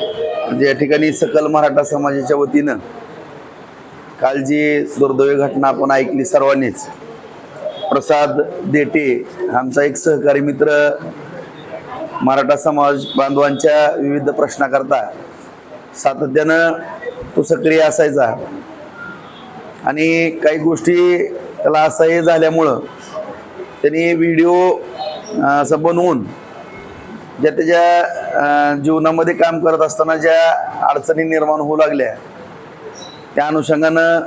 म्हणजे या ठिकाणी सकल मराठा समाजाच्या वतीनं काल जी दुर्दैवी घटना आपण ऐकली सर्वांनीच प्रसाद देटे आमचा एक सहकारी मित्र मराठा समाज बांधवांच्या विविध प्रश्नाकरता सातत्यानं तो सक्रिय असायचा. आणि काही गोष्टी त्याला असह्य झाल्यामुळं त्यांनी व्हिडिओ असं बनवून ज्या त्याच्या जीवनामध्ये काम करत असताना ज्या अडचणी निर्माण होऊ लागल्या त्या अनुषंगानं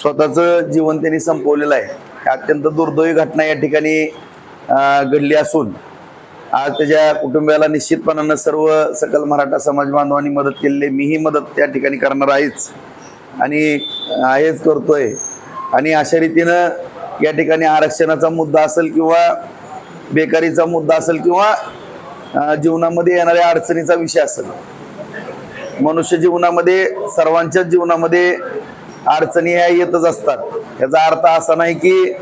स्वतःचं जीवन त्यांनी संपवलेलं आहे. अत्यंत दुर्दैवी घटना या ठिकाणी घडली असून आज त्याच्या कुटुंबियाला निश्चितपणानं सर्व सकल मराठा समाज बांधवांनी मदत केलेली आहे. मीही मदत त्या ठिकाणी करणार आहेच. आणि आहेच करतोय. आणि अशा रीतीनं या ठिकाणी आरक्षणाचा मुद्दा असेल किंवा बेकारीचा मुद्दा असेल किंवा जीवनामध्ये येणाऱ्या अडचणीचा विषय असेल. मनुष्य जीवनामध्ये सर्वांच्याच जीवनामध्ये अडचणी ह्या येतच असतात. याचा अर्थ असा नाही की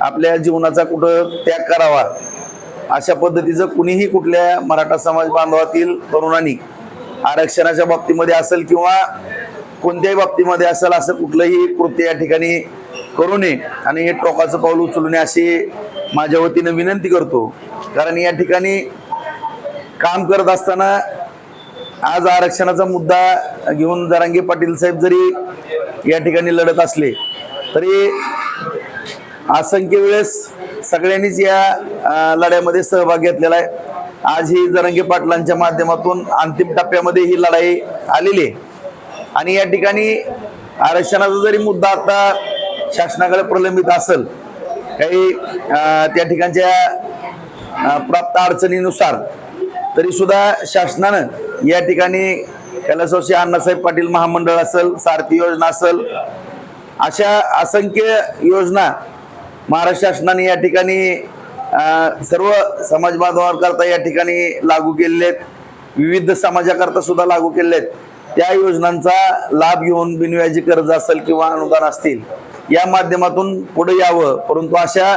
आपल्या जीवनाचा कुठं त्याग करावा. अशा पद्धतीचं कुणीही कुठल्या मराठा समाज बांधवातील तरुणांनी आरक्षणाच्या बाबतीमध्ये असेल किंवा कोणत्याही बाबतीमध्ये असेल असं कुठलंही कृत्य या ठिकाणी करू नये. आणि हे टोकाचं पाऊल उचलू नये अशी माझ्या वतीनं विनंती करतो. कारण या ठिकाणी काम करत असताना आज आरक्षणाचा मुद्दा घेऊन जरांगे पाटील साहेब जरी या ठिकाणी लढत असले तरी असंख्य वेळेस सगळ्यांनीच या लढ्यामध्ये सहभाग घेतलेला आहे. आज ही जरंगे पाटलांच्या माध्यमातून अंतिम टप्प्यामध्ये ही लढाई आलेली आहे. आणि या ठिकाणी आरक्षणाचा जरी मुद्दा आता शासनाकडे प्रलंबित असेल काही त्या ठिकाणच्या प्राप्त अडचणीनुसार तरी सुद्धा शासनानं या ठिकाणी कैलासवासी अण्णासाहेब पाटील महामंडळ असेल सारथी योजना असेल अशा असंख्य योजना महाराष्ट्र शासनाने या ठिकाणी सर्व समाज बांधवांकरता या ठिकाणी लागू केलेले आहेत. विविध समाजाकरता सुद्धा लागू केलेले आहेत. त्या योजनांचा लाभ घेऊन बिनव्याजी कर्ज असेल किंवा अनुदान असतील या माध्यमातून पुढे यावं. परंतु अशा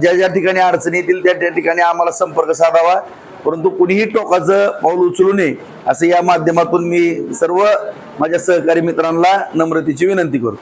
ज्या ज्या ठिकाणी अडचणी येतील त्या त्या ठिकाणी आम्हाला संपर्क साधावा. परंतु कुणीही टोकाचं पाऊल उचलू नये असं या माध्यमातून मी सर्व माझ्या सहकारी मित्रांना नम्रतेची विनंती करतो.